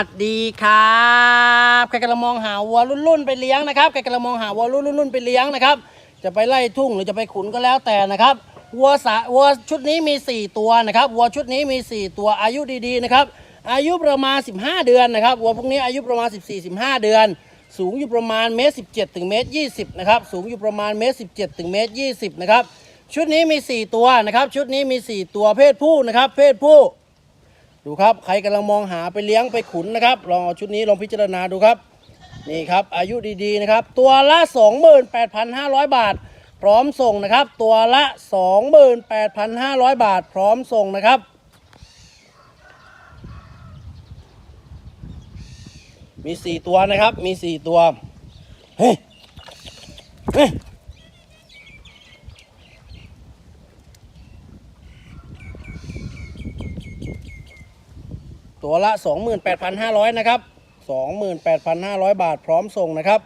สวัสดีครับใครกำลังมองหาวัวรุ่นๆไปเลี้ยงนะครับใครกำลังมองหาวัวรุ่นๆไปเลี้ยงนะครับ จะไปไล่ทุ่งหรือจะไปขุนก็แล้วแต่นะครับวัวสาวัวชุดนี้มี 4 ตัวนะครับวัวชุดนี้มี 4 ตัวอายุดีๆนะครับอายุประมาณ 15 เดือนนะครับวัวพวกนี้อายุประมาณ 14-15 เดือน สูงอยู่ประมาณเมตร17ถึงเมตร20นะครับสูงอยู่ประมาณเมตร17ถึงเมตร20นะครับชุดนี้มี 4 ตัวนะครับชุดนี้มี 4 ตัวเพศผู้นะครับเพศผู้ ดูครับใครกำลังมองหาไปเลี้ยงไปขุนนะครับ ลองเอาชุดนี้ลองพิจารณาดูครับ นี่ครับอายุดีๆนะครับ ตัวละ 28,500 บาท พร้อมส่งนะครับ ตัวละ 28,500 บาท พร้อมส่งนะครับ มี 4 ตัวนะครับมี 4 ตัว เฮ้ยเฮ้ย ตัวละ 28,500 นะครับ 28,500 บาทพร้อมส่งนะครับ